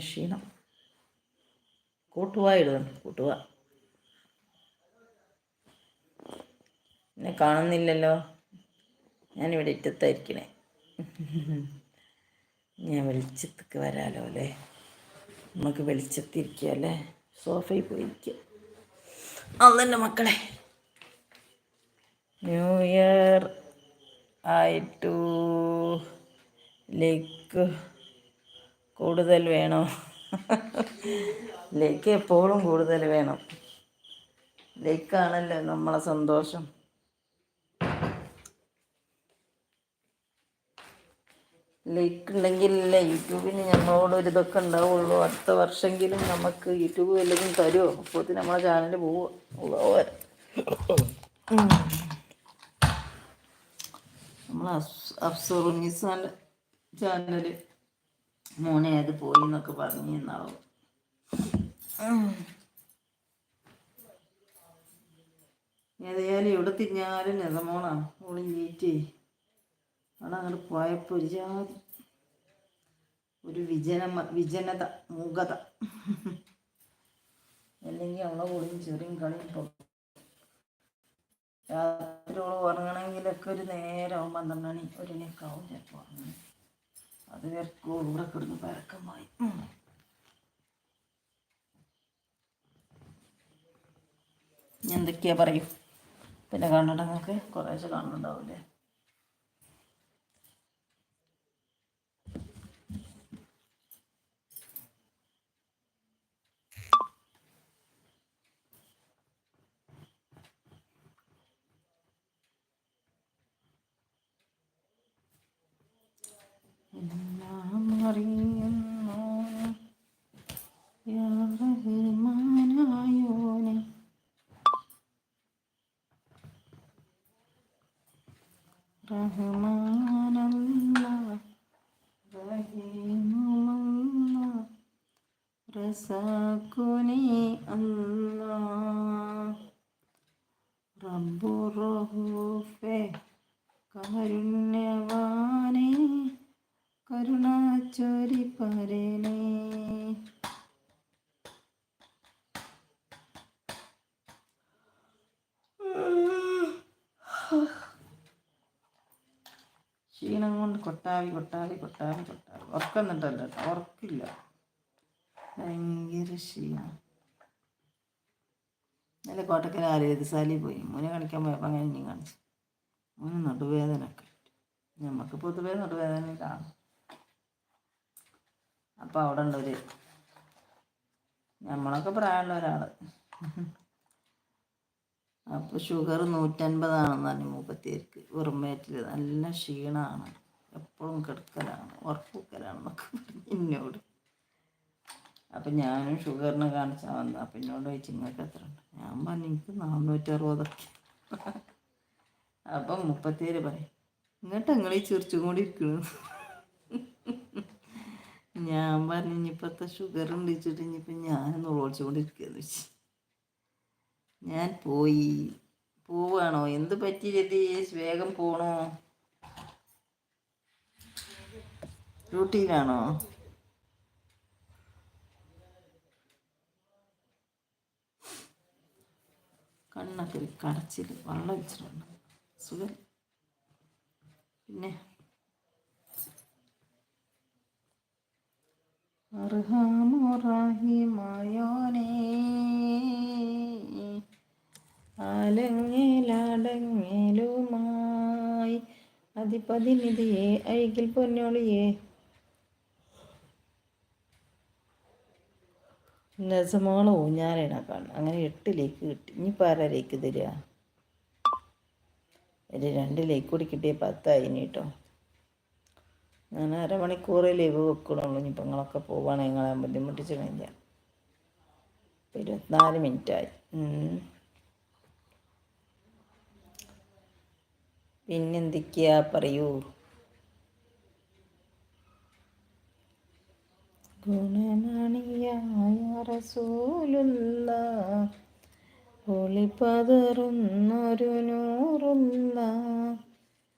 ക്ഷീണം. കൂട്ടുക ഇടുന്നു കൂട്ടുക എന്നെ കാണുന്നില്ലല്ലോ. ഞാനിവിടെ ഇറ്റത്തായിരിക്കണേ. ഞാൻ വെളിച്ചത്തേക്ക് വരാലോ അല്ലേ? നമുക്ക് വെളിച്ചത്തിരിക്കുക അല്ലേ? സോഫയിൽ പോയിരിക്കുക അതന്നെ മക്കളെ. New year. ആയിട്ടു. ലേക്ക്. കൂടുതൽ വേണോ. ലൈക്ക് എപ്പോഴും കൂടുതൽ വേണം. ലൈക്കാണല്ലോ നമ്മളെ സന്തോഷം. ലൈക്ക് ഉണ്ടെങ്കിൽ യൂട്യൂബിന് ഒരു ഇതൊക്കെ ഉണ്ടാവുള്ളൂ. അടുത്ത വർഷമെങ്കിലും നമുക്ക് യൂട്യൂബ് വല്ലതും തരുമോ? അപ്പോൾ നമ്മളെ ചാനൽ പോവുക. നമ്മൾ അഫ്സറുനിസാന്റെ ചാനൽ മോനെ അത് പോയി എന്നൊക്കെ പറഞ്ഞു എന്നാവും ഏതായാലും എവിടെ തിരിഞ്ഞാലും മോളി. ഒളിഞ്ഞീറ്റേ അവിടെ അങ്ങോട്ട് പോയപ്പോൾ ഒരു ജാതി ഒരു വിജന വിജനത മൂകത. അല്ലെങ്കിൽ അവളെ കൂടിയും ചെറിയും കളിയും അവൾ ഉറങ്ങണമെങ്കിലൊക്കെ ഒരു നേരമാവും പന്ത്രണ്ട് മണി ഒരു മണിയൊക്കെ ആവും ചിലപ്പോൾ അത് വരക്കോ ഇവിടെ കിടന്ന് പരക്കമായി. എന്തൊക്കെയാ പറയൂ? പിന്നെ കാണണ്ട നിങ്ങൾക്ക് കുറേശ്ശെ കാണുന്നുണ്ടാവില്ലേ? എല്ലാം അറിയുന്നു. റഹ്മാനായോനെ റഹ്മാനല്ല റഹീമുമല്ല റസാക്കുനി അല്ലാ റബ്ബു റഹൂഫെ കാരുണ്യവാനേ കരുണാചോരി പരനേ ക്ഷീണം കൊണ്ട് കൊട്ടാവി കൊട്ടാവി കൊട്ടാവി കൊട്ടാവി. ഉറക്കുന്നുണ്ടല്ലോ ഉറക്കില്ല. ഭയങ്കര ക്ഷീണം. നല്ല കോട്ടക്കര ആരോഗ്യശാലയിൽ പോയി. മോനെ കാണിക്കാൻ പോയപ്പോൾ അങ്ങനെ ഇനി കാണിച്ചു. മോന് നടുവേദന ഒക്കെ. നമുക്ക് പൊതുവേ നടുവേദന കാണും. അപ്പോൾ അവിടെ ഒരു നമ്മളൊക്കെ പ്രായമുള്ള ഒരാൾ അപ്പോൾ ഷുഗർ നൂറ്റൻപതാണെന്ന് പറഞ്ഞു മൂപ്പത്തിയേർക്ക്. വെറുമേറ്റിൽ നല്ല ക്ഷീണമാണ് എപ്പോഴും കിടക്കലാണ്. ഉറപ്പുക്കലാണെന്നൊക്കെ പറഞ്ഞു എന്നോട് അപ്പം ഞാനും ഷുഗറിനെ കാണിച്ചാൽ വന്നു. അപ്പം എന്നോട് ചോദിച്ചു നിങ്ങൾക്ക് എത്ര ഉണ്ട്? ഞാൻ പറഞ്ഞു എനിക്ക് നാനൂറ്ററുപതൊക്കെ അപ്പം മുപ്പത്തിയേര് പറയും ഇങ്ങോട്ട് നിങ്ങൾ ഈ കൂടി ഇരിക്കുന്നു ഞാൻ പറഞ്ഞു ഇനിയിപ്പോഴത്തെ ഷുഗർ ഉണ്ടിച്ചിട്ട് ഇനിയിപ്പോൾ ഞാൻ നുളോളിച്ചുകൊണ്ടിരിക്കുകയെന്ന് വെച്ച്. ഞാൻ പോയി. പോവാണോ? എന്ത് പറ്റി വേഗം പോണോ? ഡ്യൂട്ടിയിലാണോ? കണ്ണൊക്കെ കടച്ചിൽ വെള്ളം വെച്ചിട്ടുണ്ട് സുഖം. പിന്നെ? അർഹാമുറാഹിമായോനേ ആലങ്ങേലടങ്ങേലുമായി അതിപതിനിധിയെ അരികിൽ പൊന്നോളിയെ. നസമോളെ ഊഞ്ഞാലാണ് അങ്ങനെ എട്ടിലേക്ക് കിട്ടി. ഇനി ആരാലേക്ക് തരിക ഒരു രണ്ടിലേക്ക് കൂടി കിട്ടിയ പത്തായി കേട്ടോ. ഞാൻ അരമണിക്കൂറേ ലീവ് വെക്കണുള്ളൂ. ഇനിയിപ്പോൾ നിങ്ങളൊക്കെ പോവുകയാണെങ്കിൽ നിങ്ങളെ ബുദ്ധിമുട്ടിച്ചിട്ടില്ല. ഇരുപത്തിനാല് മിനിറ്റായി. പിന്നെന്തൊക്കെയാ പറയൂ? ഗുണമണിയായ റസൂലുള്ള ഒളിപ്പതറുന്നൊരു നൂറുള്ള